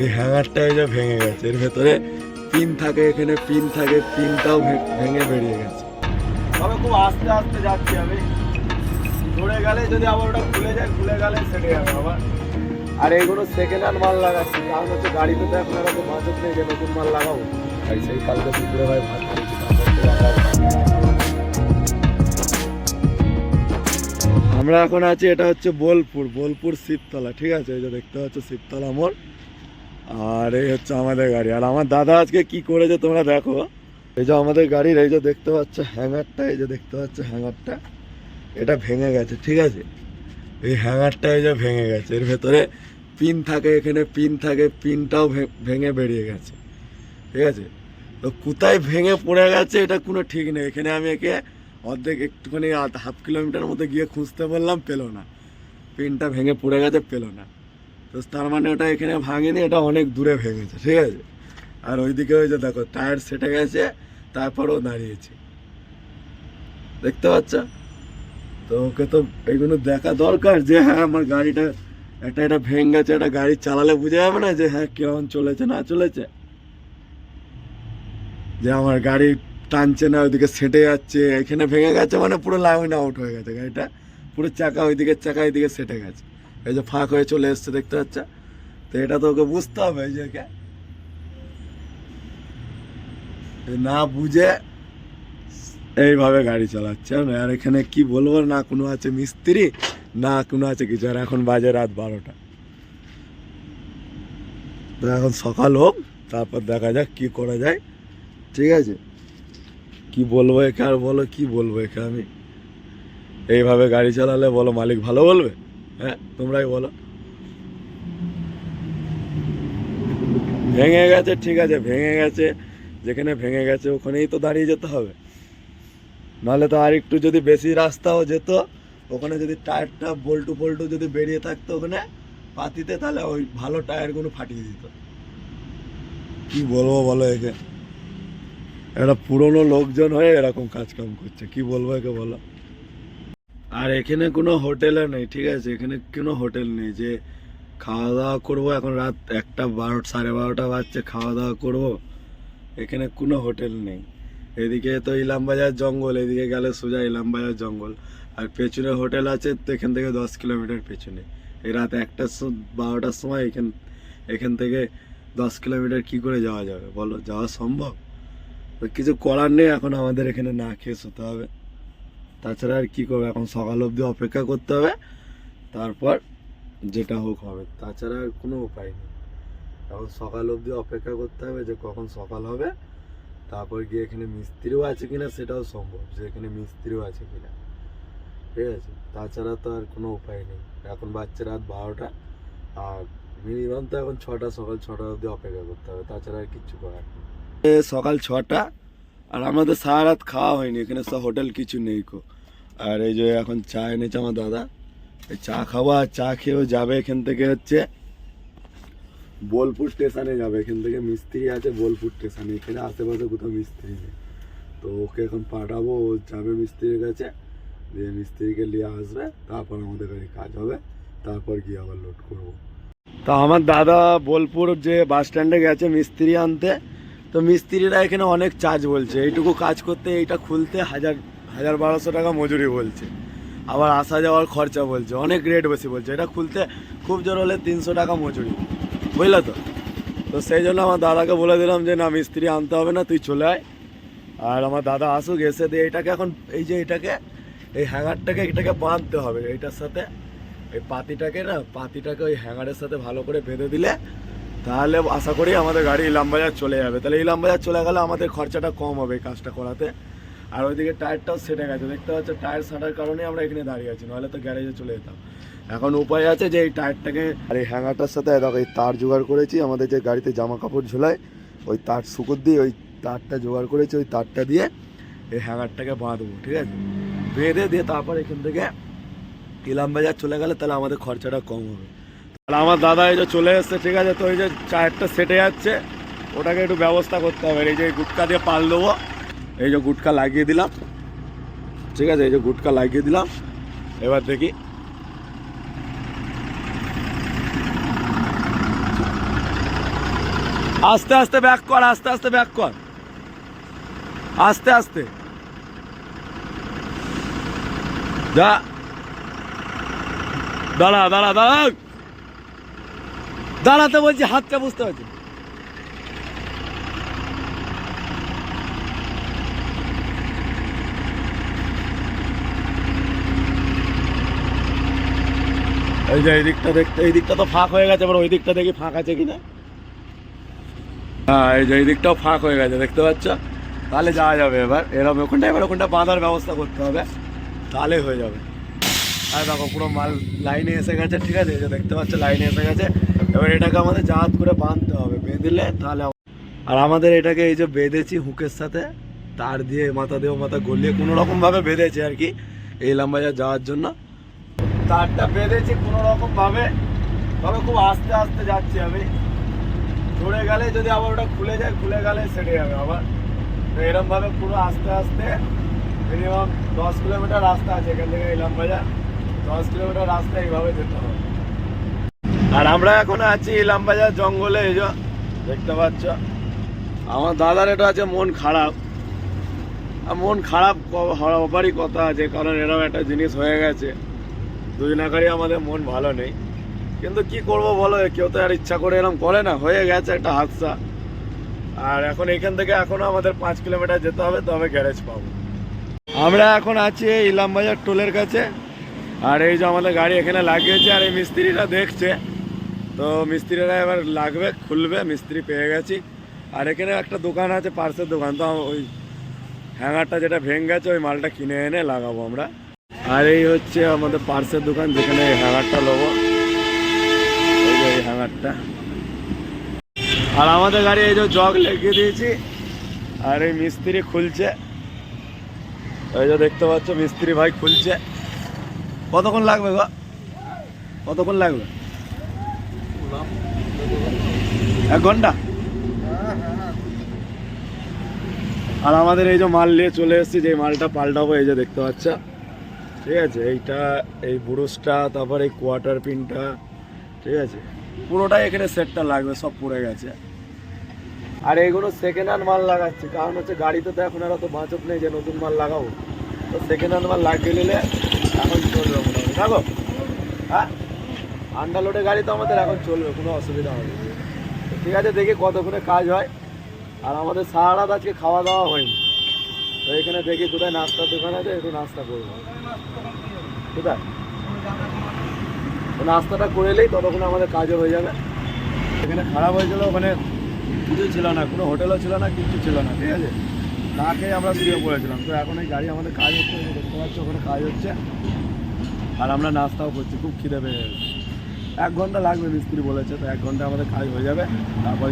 এই হ্যাঙ্গারটা এই যে ভেঙে গেছে। এর ভেতরে পিন থাকে, এখানে পিন থাকে পিনটাও ভেঙে বেরিয়ে গেছে। তবে খুব আস্তে আস্তে যাচ্ছি আমি। পড়ে গেলে যদি আবার ওটা খুলে যায়, খুলে গেলে সেটে যাবে আবার আর এইগুলো সেকেন্ড হ্যান্ড মাল লাগাচ্ছি কারণ হচ্ছে গাড়িতে তো এখন এরকম বাজেট নেই যে নতুন মাল লাগাবো। তাই সেই কালকে দুপুরে ভাই ভাত। আমরা এখন আছি, এটা হচ্ছে বোলপুর বোলপুর শিবতলা, ঠিক আছে? এই যে দেখতে পাচ্ছ শিবতলা মোড়। আর, এই হচ্ছে আমাদের গাড়ি। আর আমার দাদা আজকে কি করেছে তোমরা দেখো? এই যে আমাদের গাড়ির এই যে দেখতে পাচ্ছ, হ্যাঙ্গারটা, এই যে দেখতে পাচ্ছ হ্যাঙ্গারটা, এটা ভেঙে গেছে, ঠিক আছে? এই হ্যাঙ্গারটা এই যে ভেঙে গেছে, এর ভেতরে পিন থাকে, এখানে পিন থাকে, পিনটাও ভেঙে বেরিয়ে গেছে, ঠিক আছে? তো কোথায় ভেঙে পড়ে গেছে এটা কোনো ঠিক নেই, এখানে আমি একে অর্ধেক একটুখানি হাফ কিলোমিটার মতো গিয়ে খুঁজতে বললাম, পেল না। পিনটা ভেঙে পড়ে গেছে, পেল না। তো তার মানে ওটা এখানে ভাঙেনি, এটা অনেক দূরে ভেঙেছে, ঠিক আছে? আর ওইদিকে ওই যে দেখো, টায়ার সেটে গেছে, তারপরও দাঁড়িয়েছে। দেখতে পাচ্ছ? তো ওকে তো এইগুলো দেখা দরকার যে হ্যাঁ আমার গাড়িটা একটা এটা ভেঙে গেছে একটা গাড়ি চালালে বোঝা যাবে না যে হ্যাঁ কেমন চলেছে, না চলেছে। যে আমার গাড়ি টানছে না, ওইদিকে সেটে যাচ্ছে, এখানে ভেঙে গেছে মানে পুরো লাইন আউট হয়ে গেছে, গাড়িটা পুরো চাকা ওইদিকে চাকা ওইদিকে সেটে গেছে। এই যে ফাঁক হয়ে চলে এসছে, দেখতে পাচ্ছ? তো এটা তো ওকে বুঝতে হবে, এই যে। না বুঝে এইভাবে গাড়ি চালাচ্ছে আর এখানে কি বলব, না কোনো আছে মিস্ত্রি, না কোনো আছে কিছু। আর এখন বাজে রাত বারোটা। তো এখন সকাল হোক, তারপর দেখা যাক কি করা যায়। ঠিক আছে? কি বলব একে আর বলো, কি বলব একে আমি? এইভাবে গাড়ি চালালে বলো, মালিক ভালো বলবে? হ্যাঁ তোমরাই বলো। ভেঙে গেছে, ঠিক আছে, ভেঙে গেছে, যেখানে ভেঙে গেছে ওখানেই তো দাঁড়িয়ে যেতে হবে। নাহলে তো আর একটু যদি বেশি রাস্তাও যেত, ওখানে যদি টায়ারটা বল্টু বল্টু যদি বেরিয়ে থাকতো ওখানে, পাতিতে তাহলে ওই ভালো টায়ারগুলো ফাটিয়ে দিত। কি বলব বলো একে? একটা পুরনো লোকজন হয়ে এরকম কাজকাম করছে, কি বলব একে বলো? আর এখানে কোনো হোটেলও নেই, ঠিক আছে? এখানে কোনো হোটেল নেই যে খাওয়া দাওয়া করব, এখন রাত একটা বারো, সাড়ে বারোটা বাজছে, খাওয়া দাওয়া করব। এখানে কোনো হোটেল নেই। এদিকে তো ইলামবাজার জঙ্গল, এদিকে গেলে সোজা ইলামবাজার জঙ্গল। আর পেছনে হোটেল আছে, তো এখান থেকে দশ কিলোমিটার পেছনে। এই রাত একটার সম- বারোটার সময় এখান এখান থেকে দশ কিলোমিটার কি করে যাওয়া যাবে? বলো, যাওয়া সম্ভব? কিছু করার নেই, এখন আমাদের এখানে না খেয়ে শুতে হবে। তাছাড়া আর কি করবে? এখন সকাল অবধি অপেক্ষা করতে হবে। তারপর যেটা হোক হবে। তাছাড়া আর কোনো উপায় নেই। এখন সকাল অবধি অপেক্ষা করতে হবে যে কখন সকাল হবে। তারপর গিয়ে এখানে মিস্ত্রিও আছে কিনা সেটাও সম্ভব, যে এখানে মিস্ত্রিও আছে কিনা। ঠিক আছে? তাছাড়া তো আর কোনো উপায় নেই। এখন বাচ্চা রাত বারোটা। আর মিনিমাম তো এখন ছটা, সকাল ছটা অবধি অপেক্ষা করতে হবে। তাছাড়া আর কিচ্ছু করার নেই। সকাল ছটা আর আমাদের সারা রাত খাওয়া হয়নি, এখানে সব হোটেল কিছু নেই কো। আর এই যে এখন চা এনেছে আমার দাদা, এই চা খাব আর চা খেয়েও যাবে এখান থেকে হচ্ছে বোলপুর স্টেশনে যাবে। এখান থেকে মিস্ত্রি আছে বোলপুর স্টেশনে, এখানে আশেপাশে কোথাও মিস্ত্রি নেই। তো ওকে এখন পাঠাবো, ও যাবে মিস্ত্রির কাছে, দিয়ে মিস্ত্রিকে নিয়ে আসবে, তারপর আমাদের কাছে কাজ হবে, তারপর গিয়ে আবার লোড করব। তা আমার দাদা বোলপুর যে বাস স্ট্যান্ডে গেছে মিস্ত্রি আনতে তো মিস্ত্রিরা এখানে অনেক চার্জ বলছে। এইটুকু কাজ করতে এইটা খুলতে হাজার হাজার বারোশো টাকা মজুরি বলছে। আবার আসা যাওয়ার খরচা বলছে। অনেক রেট বেশি বলছে। এটা খুলতে খুব জোর হলে তিনশো টাকা মজুরি। বুঝলে তো? তো সেই জন্য আমার দাদাকে বলে দিলাম যে, না, মিস্ত্রি আনতে হবে না, তুই চলে আয়। আর আমার দাদা আসুক, এসে দিয়ে এটাকে এখন, এই যে এটাকে, এই হ্যাঙ্গারটাকে, এটাকে বাঁধতে হবে। এইটার সাথে এই পাতিটাকে না, পাতিটাকে ওই হ্যাঙ্গারের সাথে ভালো করে বেঁধে দিলে তাহলে আশা করি আমাদের গাড়ি ইলামবাজার চলে যাবে। তাহলে ইলামবাজার চলে গেলে আমাদের খরচাটা কম হবে কাজটা করাতে। আর ওইদিকে টায়ারটাও সেটে গেছে। দেখতে পাচ্ছ, টায়ার সাটার কারণে আমরা এখানে দাঁড়িয়ে আছি, নাহলে তো গ্যারেজে চলে যেতাম। এখন উপায় আছে যে এই টায়ারটাকে আর এই হ্যাঙ্গারটার সাথে দেখো, এই তার জোগাড় করেছি, আমাদের যে গাড়িতে জামা কাপড় ঝোলায় ওই তার শুকুর দিয়ে ওই তারটা জোগাড় করেছি, ওই তারটা দিয়ে এই হ্যাঙ্গারটাকে বাঁধবো, ঠিক আছে? বেঁধে দিয়ে তারপর এখান থেকে ইলামবাজার চলে গেলে তাহলে আমাদের খরচাটা কম হবে। তাহলে আমার দাদা এই যে চলে এসছে, ঠিক আছে? তো এই যে টায়ারটা সেটে যাচ্ছে। ওটাকে একটু ব্যবস্থা করতে হবে। এই যে গুটকা দিয়ে পাল দেবো। এই যে গুটকা লাগিয়ে দিলাম। ঠিক আছে? এই যে গুটকা লাগিয়ে দিলাম। এবার দেখি। আস্তে আস্তে ব্যাক কর, আস্তে আস্তে ব্যাক কর। আস্তে আস্তে। যা। দাঁড়া দাঁড়া দাঁড়া। দাঁড়াতে বলছি, হাতটা বুঝতে পারছি এই যে এই দিকটা দেখতে এই দিকটা তো ফাঁক হয়ে গেছে, এবার ওই দিকটা দেখি ফাঁক আছে কিনা। হ্যাঁ এই যে এই দিকটাও ফাঁক হয়ে গেছে, দেখতে পাচ্ছ? তাহলে যাওয়া যাবে এবার। এরকম ওখানটা এবার ওখানটা বাঁধার ব্যবস্থা করতে হবে। তাহলে হয়ে যাবে। আর দেখো, পুরো মাল লাইনে এসে গেছে, ঠিক আছে? এই যে দেখতে পাচ্ছ, লাইনে এসে গেছে। এবার এটাকে আমাদের জাহাজ করে বাঁধতে হবে। বেঁধলে তাহলে আর আমাদের এটাকে এই যে বেঁধেছি হুকের সাথে, তার দিয়ে মাথা দিয়ে মাথা গলিয়ে কোনো রকম ভাবে বেঁধেছি আর কি এই লাম্বাজার যাওয়ার জন্য। তারটা বেঁধেছি কোনো রকম ভাবে, তবে খুব আস্তে আস্তে যাচ্ছি আমি। চড়ে গেলে যদি আবার ওটা খুলে যায়, খুলে গেলে সেটে যাবে আবার। তো এরম ভাবে পুরো আস্তে আস্তে মিনিমাম দশ কিলোমিটার রাস্তা আছে এখান থেকে ইলাম বাজার দশ কিলোমিটার রাস্তা এইভাবে যেতে হবে। আর আমরা এখন আছি ইলাম বাজার জঙ্গলে, এই দেখতে পাচ্ছ। আমার দাদার এটা আছে, মন খারাপ। মন খারাপ হওয়ারই কথা আছে, কারণ এরকম একটা জিনিস হয়ে গেছে। দুজনাকারই আমাদের মন ভালো নেই। কিন্তু কি করব বলো, কেউ তো আর ইচ্ছা করে এরকম করে না, হয়ে গেছে একটা হাদসা। আর এখন এখান থেকে এখনও আমাদের পাঁচ কিলোমিটার যেতে হবে, তবে গ্যারেজ পাবো। আমরা এখন আছি ইলামবাজার টোলের কাছে। আর এই যে আমাদের গাড়ি এখানে লাগিয়েছে, আর এই মিস্ত্রিরা দেখছে। তো মিস্ত্রিরা এবার লাগবে, খুলবে, মিস্ত্রি পেয়ে গেছি। আর এখানে একটা দোকান আছে, পার্সের দোকান। তো ওই হ্যাঙ্গারটা যেটা ভেঙে গেছে ওই মালটা কিনে এনে লাগাবো আমরা। আর এই হচ্ছে আমাদের পার্সের দোকান, যেখানে এই হ্যাঙ্গারটা যে এই হ্যাঙ্গারটা। আর আমাদের গাড়ি এই যে জগ লেগে দিয়েছি, আর এই মিস্ত্রি খুলছে। এই যে দেখতে পাচ্ছ, মিস্ত্রি ভাই খুলছে। কতক্ষণ লাগবে গো? কতক্ষণ লাগবে? এক ঘণ্টা? আর আমাদের এই যে মাল নিয়ে চলে এসেছি, যে মালটা পাল্টাবো, এই যে দেখতে পাচ্ছ। ঠিক আছে, এইটা, এই বুরুসটা তারপর এই কোয়ার্টার পিনটা ঠিক আছে। পুরোটাই এখানে সেটটা লাগবে, সব পড়ে গেছে। আর এইগুলো সেকেন্ড হ্যান্ড মাল লাগাচ্ছি, কারণ হচ্ছে গাড়িতে তো এখন আর অত বাঁচক নেই যে নতুন মাল লাগাবো। তো সেকেন্ড হ্যান্ড মাল লাগিয়ে নিলে এখন চলবে মোটামুটি। দেখো হ্যাঁ? আন্ডারলোডের গাড়ি তো আমাদের এখন চলবে, কোনো অসুবিধা হবে। ঠিক আছে, দেখি কতক্ষণে কাজ হয়। আর আমাদের সারা রাত আজকে খাওয়া দাওয়া হয়নি। তো এখানে দেখি কোথায় নাস্তার দোকান আছে, একটু নাস্তা করব কোথায় নাস্তাটা করে এলেই ততক্ষণ আমাদের কাজও হয়ে যাবে। এখানে খারাপ হয়েছিল, ওখানে কিছু ছিল না, কোনো হোটেলও ছিল না কিছু ছিল না, ঠিক আছে? না খেয়ে আমরা শুয়ে পড়েছিলাম। তো এখন এই গাড়ি আমাদের কাজ হচ্ছে, দেখতে পাচ্ছ, ওখানে কাজ হচ্ছে। আর আমরা নাস্তাও করছি, খুব খিদে পেয়ে গেছে। এক ঘণ্টা লাগবে মিস্ত্রি বলেছে তো এক ঘণ্টা আমাদের কাজ হয়ে যাবে তারপর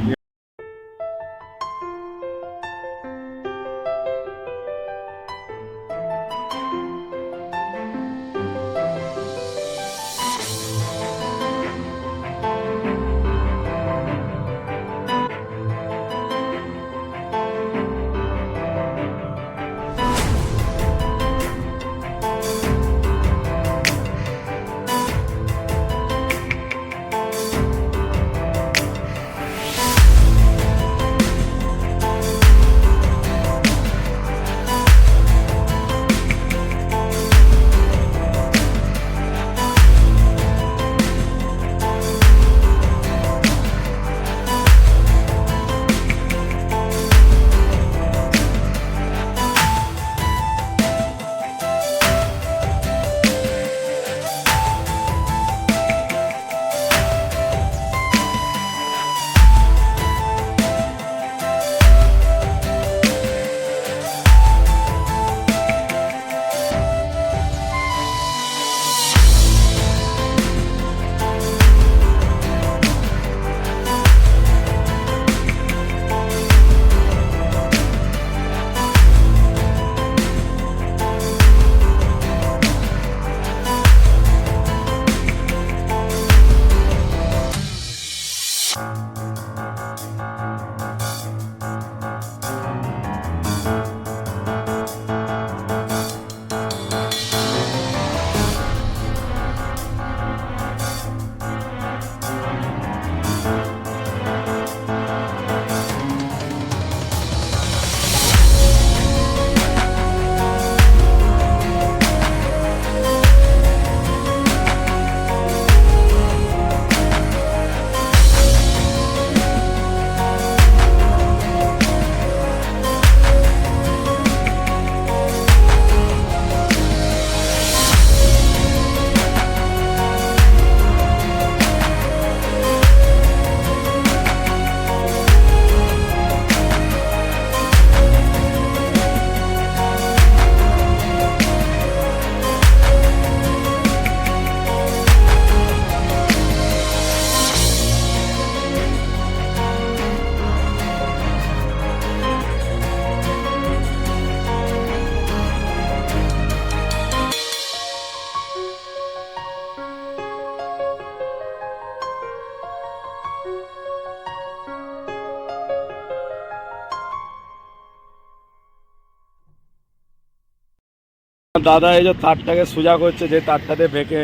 দাদা এই যে তারটাকে সোজা করছে, যে তারটাতে বেঁকে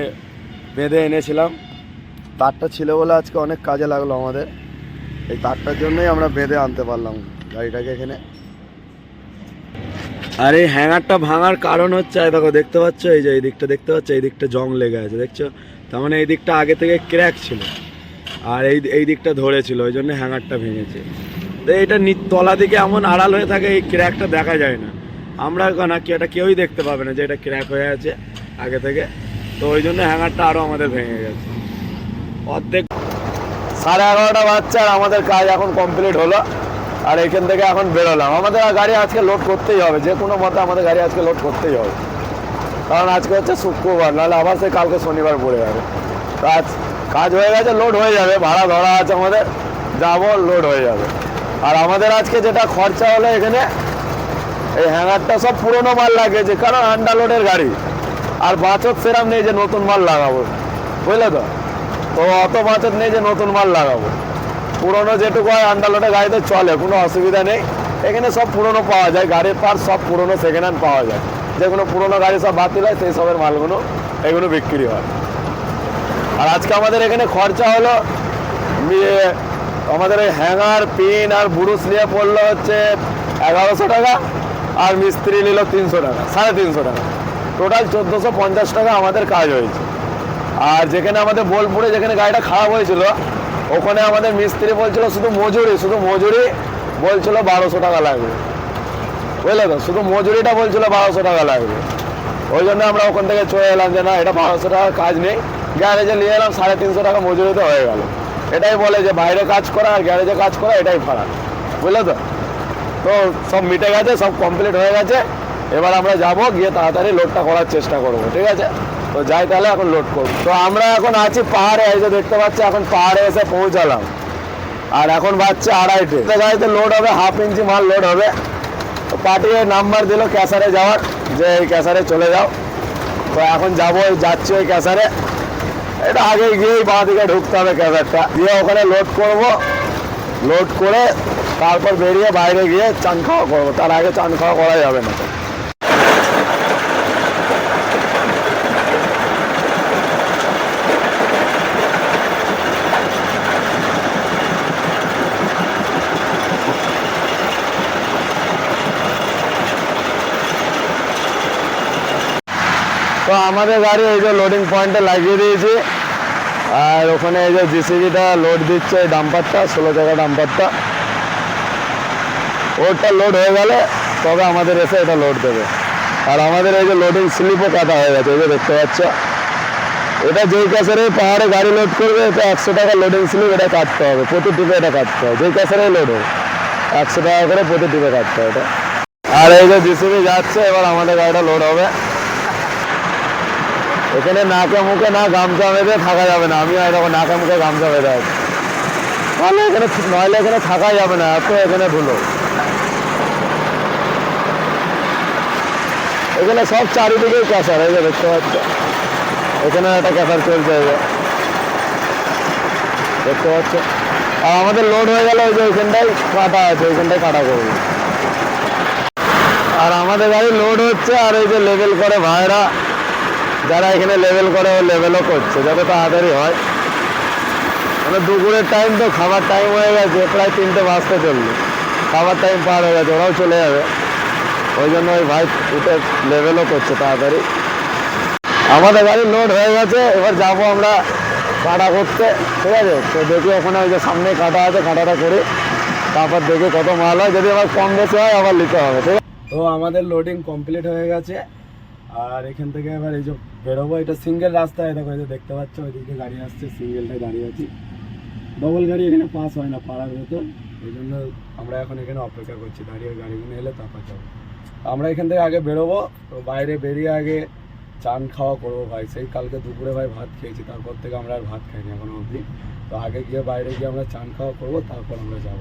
বেঁধে এনেছিলাম। তারটা ছিল বলে আজকে অনেক কাজে লাগল আমাদের। এই তারটার জন্যই আমরা বেঁধে আনতে পারলাম গাড়িটাকে এখানে। আর এই হ্যাঙ্গারটা ভাঙার কারণ হচ্ছে দেখো, দেখতে পাচ্ছ? এই যে এই দিকটা দেখতে পাচ্ছ? এই দিকটা জং লেগে আছে, দেখছ? তার মানে এই দিকটা আগে থেকে ক্র্যাক ছিল, আর এই এই দিকটা ধরেছিল, ওই জন্য হ্যাঙ্গারটা ভেঙেছে। তো এটা তলা দিকে এমন আড়াল হয়ে থাকে, এই ক্র্যাকটা দেখা যায় না। আমরা না কি এটা কেউই দেখতে পাবে না যে এটা ক্র্যাক হয়ে আছে আগে থেকে। তো ওই জন্য হ্যাঙ্গারটা আরও আমাদের ভেঙে গেছে। অর্ধেক সাড়ে এগারোটা বাচ্চা আর আমাদের কাজ এখন কমপ্লিট হলো। আর এখান থেকে এখন বেরোলাম। আমাদের গাড়ি আজকে লোড করতেই হবে। যে কোনো মতে আমাদের গাড়ি আজকে লোড করতেই হবে। কারণ আজকে হচ্ছে শুক্রবার, নাহলে আবার সে কালকে শনিবার পড়ে যাবে। কাজ কাজ হয়ে গেছে লোড হয়ে যাবে। ভাড়া ধরা আছে আমাদের। যাব লোড হয়ে যাবে। আর আমাদের আজকে যেটা খরচা হলো এখানে এই হ্যাঙ্গারটা সব পুরনো মাল লাগিয়েছে কারণ আন্ডারলোডের গাড়ি। আর বাচক সেরাম নেই যে নতুন মাল লাগাবো। বুঝলে তো? তো অত বাচক নেই যে নতুন মাল লাগাবো। পুরনো যেটুকু হয় আন্ডারলোডের গাড়িতে চলে কোনো অসুবিধা নেই। এখানে সব পুরনো পাওয়া যায় গাড়ির পার সব পুরনো সেকেন্ড হ্যান্ড পাওয়া যায়। যেগুলো পুরনো গাড়ি সব বাতিল হয় সেই সবের মালগুলো এগুলো বিক্রি হয়। আর আজকে আমাদের এখানে খরচা হলো ইয়ে, আমাদের এই হ্যাঙ্গার পিন আর বুরুস নিয়ে পড়ল হচ্ছে এগারোশো টাকা। আর মিস্ত্রি নিল তিনশো টাকা, সাড়ে তিনশো টাকা। টোটাল চোদ্দোশো পঞ্চাশ টাকা আমাদের কাজ হয়েছে। আর যেখানে আমাদের বোলপুরে যেখানে গাড়িটা খারাপ হয়েছিল, ওখানে আমাদের মিস্ত্রি বলছিল, শুধু মজুরি শুধু মজুরি। বলছিল, বারোশো টাকা লাগবে। বুঝলে তো? শুধু মজুরিটা বলছিল, বারোশো টাকা লাগবে। ওই জন্য আমরা ওখান থেকে চলে এলাম যে, না, এটা বারোশো টাকার কাজ নেই। গ্যারেজে নিয়ে এলাম, সাড়ে তিনশো টাকা মজুরিতে হয়ে গেল। এটাই বলে যে, বাইরে কাজ করা আর গ্যারেজে কাজ করা, এটাই ফারাক। বুঝলে তো? তো সব মিটে গেছে, সব কমপ্লিট হয়ে গেছে। এবার আমরা যাব, গিয়ে তাড়াতাড়ি লোডটা করার চেষ্টা করব, ঠিক আছে? তো যাই তাহলে এখন লোড করব। তো আমরা এখন আছি পাহাড়ে যে দেখতে পাচ্ছি, এখন পাহাড়ে এসে পৌঁছালাম। আর এখন বাচ্চা আড়াইটে। গাড়িতে লোড হবে হাফ ইঞ্চি মাল লোড হবে। তো পার্টি নাম্বার দিল ক্যাসারে যাওয়ার, যে এই ক্যাসারে চলে যাও। তো এখন যাব যাচ্ছি ওই ক্যাসারে। এটা আগে গিয়েই বাঁ দিকে ঢুকতে হবে ক্যাসারটা। দিয়ে ওখানে লোড করব। লোড করে তারপর বেরিয়ে বাইরে গিয়ে চান খাওয়া করব। তার আগে চান খাওয়া করা যাবে না। তো আমাদের গাড়ি এই যে লোডিং পয়েন্টে লাগিয়ে দিয়েছি। আর ওখানে এই যে জিসিবিটা লোড দিচ্ছে ডাম্পারটা ষোলো টাকা ডাম্পারটা ওরটা লোড হয়ে গেলে তবে আমাদের এসে এটা লোড দেবে। আর আমাদের এই যে লোডিং স্লিপও কাটা হয়ে গেছে, এই যে দেখতে পাচ্ছ। এটা যেই ক্যাসারে পাহাড়ে গাড়ি লোড করবে, এটা একশো টাকা লোডিং স্লিপ এটা কাটতে হবে, প্রতি টিপে এটা কাটতে হবে। যেই ক্যাসারে লোড হবে একশো টাকা করে প্রতি টিপে কাটতে হবে আর এই যে জিসিবি যাচ্ছে, এবার আমাদের গাড়িটা লোড হবে। এখানে নাকে মুখে না গামছা বেঁধে থাকা যাবে না আমি দেখো নাকে মুখে গামছা বেঁধে আছি। নাহলে এখানে নইলে এখানে থাকা যাবে না, এত এখানে ধুলো। এখানে সব চারিদিকেই ক্যাসার এই যে দেখতে পাচ্ছ। এখানে একটা ক্যাসার চলছে, এই যে। দেখতে পাচ্ছ। আর আমাদের লোড হয়ে গেলে ওই যে ওইখানটাই কাটা আছে ওইখানটাই কাটা করবে। আর আমাদের গাড়ি লোড হচ্ছে, আর এই যে লেভেল করে ভাইরা, যারা এখানে লেভেল করে ও লেভেলও করছে, যাতে তাড়াতাড়ি হয়। মানে দুপুরের টাইম তো খাবার টাইম হয়ে গেছে, প্রায় তিনটে বাজতে চলল। খাবার টাইম পার হয়ে গেছে, ওরাও চলে যাবে। ওই জন্য ওই ভাই উঠে লেভেলও করছে তাড়াতাড়ি। আমাদের গাড়ি লোড হয়ে গেছে, এবার যাব আমরা কাটা করতে। ঠিক আছে? তো দেখি ওখানে ওই যে সামনে কাটা আছে, কাটাটা করি। তারপর দেখি কত মাল হয়। যদি আবার কম বেশি হয়, আবার নিতে হবে, ঠিক তো আমাদের লোডিং কমপ্লিট হয়ে গেছে। আর এখান থেকে এবার এই যে বেরোবো, এটা সিঙ্গেল দেখো, এই যে দেখতে পাচ্ছ, ওইদিকে গাড়ি আসছে সিঙ্গেলটাই দাঁড়িয়ে আছি। ডবল গাড়ি এখানে পাস হয় না, পাড়ার ভেতর। এই জন্য আমরা এখন এখানে অপেক্ষা করছি, দাঁড়িয়ে গাড়িগুলো এলে তারপর যাব। আমরা এখান থেকে আগে বেরোবো তো বাইরে বেরিয়ে আগে চান খাওয়া করব ভাই। সেই কালকে দুপুরে ভাই ভাত খেয়েছি তারপর থেকে আমরা আর ভাত খাইনি এখনও অবধি। তো আগে গিয়ে বাইরে গিয়ে আমরা চান খাওয়া করব তারপর আমরা যাব।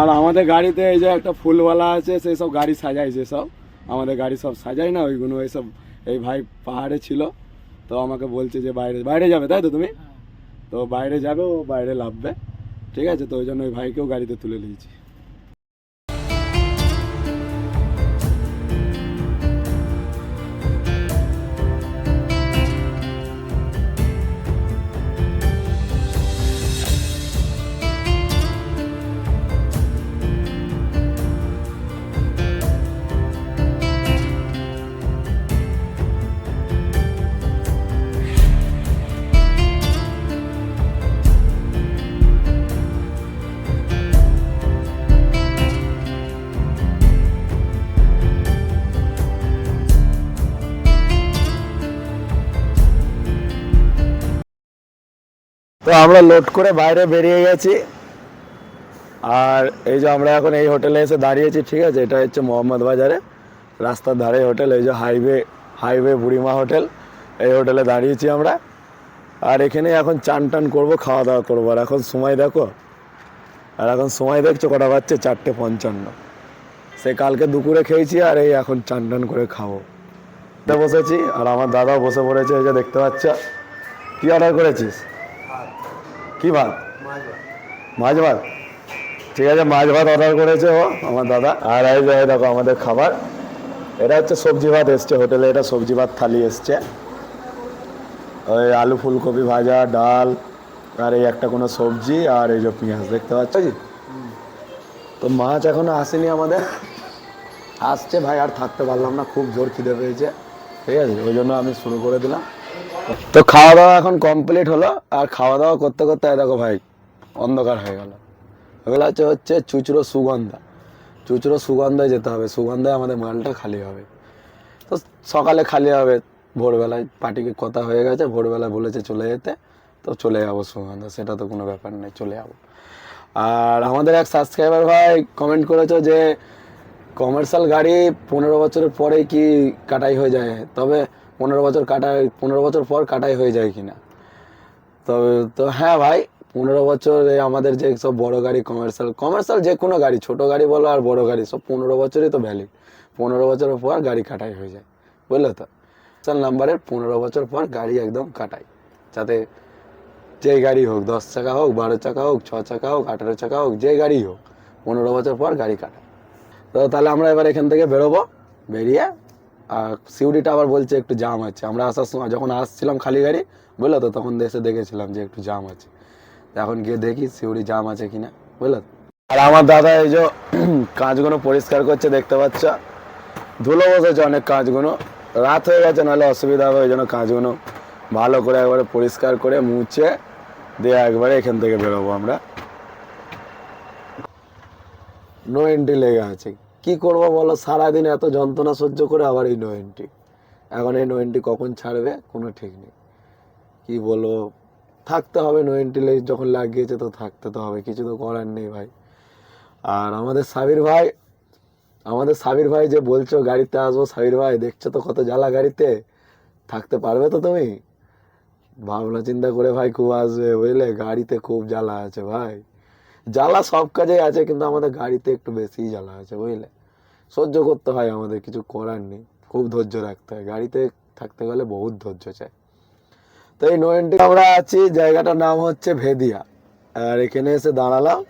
আর আমাদের গাড়িতে এই যে একটা ফুলওয়ালা আছে সেই সব গাড়ি সাজাই সব। আমাদের গাড়ি সব সাজাই না ওইগুলো এইসব এই ভাই পাহাড়ে ছিল। তো আমাকে বলছে যে বাইরে বাইরে যাবে তাই তো তুমি? তো বাইরে যাবে ও বাইরে লাভবে ঠিক আছে তো ওই জন্য ওই ভাইকেও গাড়িতে তুলে নিয়েছি। তো আমরা লোড করে বাইরে বেরিয়ে গেছি। আর এই যে আমরা এখন এই হোটেলে এসে দাঁড়িয়েছি, ঠিক আছে? এটা হচ্ছে মোহাম্মদ বাজারে। রাস্তার ধারে হোটেল এই যে হাইওয়ে হাইওয়ে বুড়িমা হোটেল এই হোটেলে দাঁড়িয়েছি আমরা। আর এখানে এখন চান টান করব, খাওয়া দাওয়া করব। আর এখন সময় দেখো, আর এখন সময় দেখছ, কটা বাজছে? চারটে পঞ্চান্ন। সে কালকে দুপুরে খেয়েছি, আর এই এখন চান টান করে খাব। বসেছি, আর আমার দাদাও বসে পড়েছে, এই যে দেখতে পাচ্ছ। কি অর্ডার করেছিস? কি ভাত? মাছ ভাত। ঠিক আছে, মাছ ভাত অর্ডার করেছে ও, আমার দাদা। আর এই যে দেখো আমাদের খাবার। এটা হচ্ছে সবজি ভাত এসছে হোটেলে, এটা সবজি ভাত থালি এসছে। ওই আলু ফুলকপি ভাজা, ডাল, আর এই একটা কোনো সবজি, আর এই যে পেঁয়াজ, দেখতে পাচ্ছ কি তো মাছ এখনও আসেনি আমাদের। আসছে ভাই, আর থাকতে পারলাম না, খুব জোর খিদে পেয়েছে। ঠিক আছে, ওই জন্য আমি শুরু করে দিলাম। তো খাওয়া দাওয়া এখন কমপ্লিট হলো, আর খাওয়া দাওয়া করতে করতে দেখো ভাই, অন্ধকার হয়ে গেল। ওগুলো হচ্ছে হচ্ছে চুচড়ো সুগন্ধা। চুচড়ো সুগন্ধায় যেতে হবে, সুগন্ধায় আমাদের মালটা খালি হবে। তো সকালে খালি হবে, ভোরবেলায় পার্টিকে কথা হয়ে গেছে ভোরবেলায় বলেছে চলে যেতে, তো চলে যাব সুগন্ধা, সেটা তো কোনো ব্যাপার নেই চলে যাব। আর আমাদের এক সাবস্ক্রাইবার ভাই কমেন্ট করেছ যে কমার্শিয়াল গাড়ি পনেরো বছরের পরে কি কাটাই হয়ে যায়? তবে পনেরো বছর কাটাই পনেরো বছর পর কাটাই হয়ে যায় কিনা। তবে তো হ্যাঁ ভাই, পনেরো বছর আমাদের যে সব বড় গাড়ি কমার্শিয়াল কমার্শিয়াল যে কোনো গাড়ি, ছোট গাড়ি বলো আর বড় গাড়ি, সব পনেরো বছরই তো ভ্যালিড পনেরো বছরের পর গাড়ি কাটাই হয়ে যায়, বুঝলে তো? সাল নাম্বারের পনেরো বছর পর গাড়ি একদম কাটাই, যাতে যে গাড়ি হোক, দশ চাকা হোক, বারো চাকা হোক, ছ চাকা হোক, আঠেরো চাকা হোক যে গাড়ি হোক, পনেরো বছর পর গাড়ি কাটায় তো তাহলে আমরা এবার এখান থেকে বেরোবো, বেরিয়ে আর সিউড়িটা আবার বলছে একটু জাম আছে। আমরা আসার সময় যখন আসছিলাম খালি গাড়ি বুঝলো তো? তখন এসে দেখেছিলাম যে একটু জাম আছে। এখন গিয়ে দেখি সিউড়ি জাম আছে কিনা, বুঝলো? আর আমার দাদা এই যে কাঁচগুলো পরিষ্কার করছে, দেখতে পাচ্ছ? ধুলো বসেছে অনেক কাঁচগুলো রাত হয়ে গেছে, নাহলে অসুবিধা হবে, ওই জন্য কাঁচগুলো ভালো করে একবারে পরিষ্কার করে মুছে দিয়ে একবারে এখান থেকে বেরোবো আমরা। নো এন্ট্রি লেগে আছে। কি করব বলো? সারাদিন এত যন্ত্রণা সহ্য করে আবার এই নো এন্ট্রি এখন এই নো এন্ট্রি কখন ছাড়বে? কোনো ঠিক নেই। কি বলব? থাকতে হবে নো এন্ট্রি যখন লাগিয়েছে তো থাকতে তো হবে, কিছু তো করার নেই ভাই। আর আমাদের সাবির ভাই, আমাদের সাবির ভাই যে বলছো গাড়িতে আসব, সাবির ভাই, দেখছ তো কত জ্বালা গাড়িতে? থাকতে পারবে তো তুমি? ভাবনা চিন্তা করে ভাই খুব আসবে, বুঝলে? গাড়িতে খুব জ্বালা আছে ভাই। জ্বালা সব কাজেই আছে, কিন্তু আমাদের গাড়িতে একটু বেশি জ্বালা আছে, বুঝলে? সহ্য করতে হয়, আমাদের কিছু করার নেই, খুব ধৈর্য রাখতে হয়। গাড়িতে থাকতে গেলে বহুত ধৈর্য চাই। তো এই নোয়েন্টি আমরা আছি, জায়গাটার নাম হচ্ছে ভেদিয়া। আর এখানে এসে দাঁড়ালাম।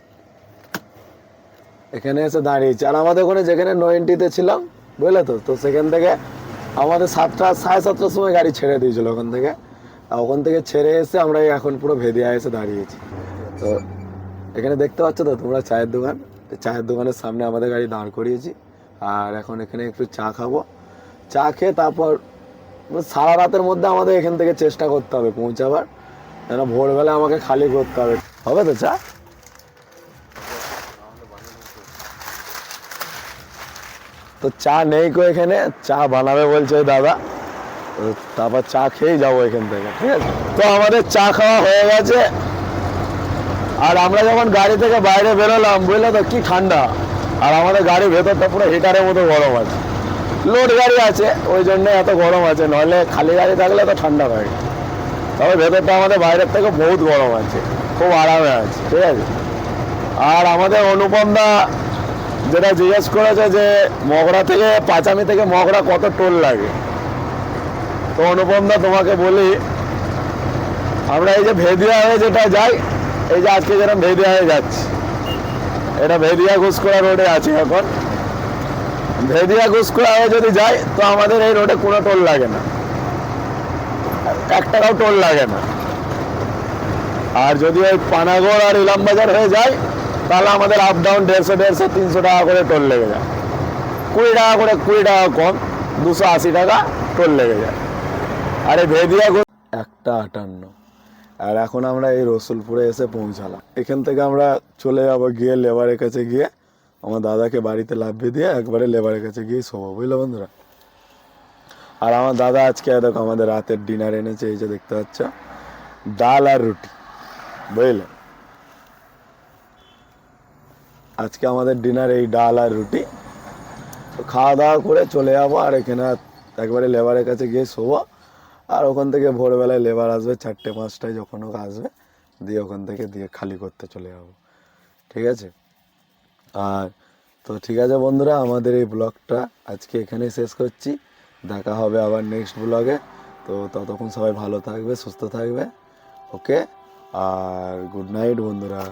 এখানে এসে দাঁড়িয়েছি। আর আমাদের ওখানে যেখানে নোয়েন্টিতে ছিলাম, বুঝলে তো? তো সেখান থেকে আমাদের সাতটা, সাড়ে সাতটার সময় গাড়ি ছেড়ে দিয়েছিল ওখান থেকে। আর ওখান থেকে ছেড়ে এসে আমরা এখন পুরো ভেদিয়া এসে দাঁড়িয়েছি। তো এখানে দেখতে পাচ্ছ তো, তোমরা চায়ের দোকান। চায়ের দোকানের সামনে আমাদের গাড়ি দাঁড় করিয়েছি। আর এখন এখানে একটু চা খাব। চা খেয়ে তারপর মানে সারা রাতের মধ্যে আমাদের এখান থেকে চেষ্টা করতে হবে পৌঁছাবার। যেন ভোরবেলা আমাকে খালি করতে হবে। হবে তো চা? তো চা নেই কো এখানে। চা বানাবে বলছে দাদা। তারপর চা খেয়েই যাব এখান থেকে, ঠিক আছে? তো আমাদের চা খাওয়া হয়ে গেছে। আর আমরা যখন গাড়ি থেকে বাইরে বেরোলাম, বুঝলে তো কি ঠান্ডা। আর আমাদের গাড়ির ভেতরটা পুরো হিটারের মতো গরম আছে। লোড গাড়ি আছে, ওই জন্য এত গরম আছে, নইলে খালি গাড়ি থাকলে তো ঠান্ডা লাগে তবে ভেতরটা আমাদের বাইরের থেকে বহুত গরম আছে, খুব আরামে আছে, ঠিক আছে? আর আমাদের অনুপম দা যেটা জিজ্ঞেস করেছে যে, মগরা থেকে, পাঁচামি থেকে মগরা কত টোল লাগে? তো অনুপম দা তোমাকে বলি, আমরা এই যে ভেদিয়া হয়ে যেটা যাই এই যে আজকে যেরকম ভেদিয়া হয়ে যাচ্ছি। এটা ভেদিয়া ঘুষকোড়া রোডে আছে এখন। ভেদিয়া ঘুষকোড়া হয়ে যদি যাই তো আমাদের এই রোডে কোনো টোল লাগে না। এক টাকাও টোল লাগে না। আর যদি ওই পানাগড় আর ইলামবাজার হয়ে যায়, তাহলে আমাদের আপ ডাউন দেড়শো দেড়শো, তিনশো টাকা করে টোল লেগে যায়। কুড়ি টাকা করে কুড়ি টাকা কম, দুশো আশি টাকা টোল লেগে যায়। আর ভেদিয়া একটা আটান্ন। আর এখন আমরা এই রসুলপুরে এসে পৌঁছালাম। এখান থেকে আমরা চলে যাব গিয়ে লেবারের কাছে গিয়ে আমার দাদাকে বাড়িতে লাভিয়ে দিয়ে একবারে লেবারের কাছে গিয়ে শোবো, বুঝলো বন্ধুরা? আর আমার দাদা আজকে দেখো আমাদের রাতের ডিনার এনেছে, এই যে দেখতে পাচ্ছ? ডাল আর রুটি, বুঝলে? আজকে আমাদের ডিনার এই ডাল আর রুটি। তো খাওয়া দাওয়া করে চলে যাব আর এখানে একবারে লেবারের কাছে গিয়ে শোবো। আর ওখান থেকে ভোরবেলায় লেবার আসবে, চারটে, পাঁচটায় যখন হোক আসবে, দিয়ে ওখান থেকে দিয়ে খালি করতে চলে যাব। ঠিক আছে? আর তো ঠিক আছে বন্ধুরা, আমাদের এই ব্লগটা আজকে এখানেই শেষ করছি। দেখা হবে আবার নেক্সট ব্লগে। তো ততক্ষণ সবাই ভালো থাকবে, সুস্থ থাকবে। ওকে? আর গুড নাইট বন্ধুরা।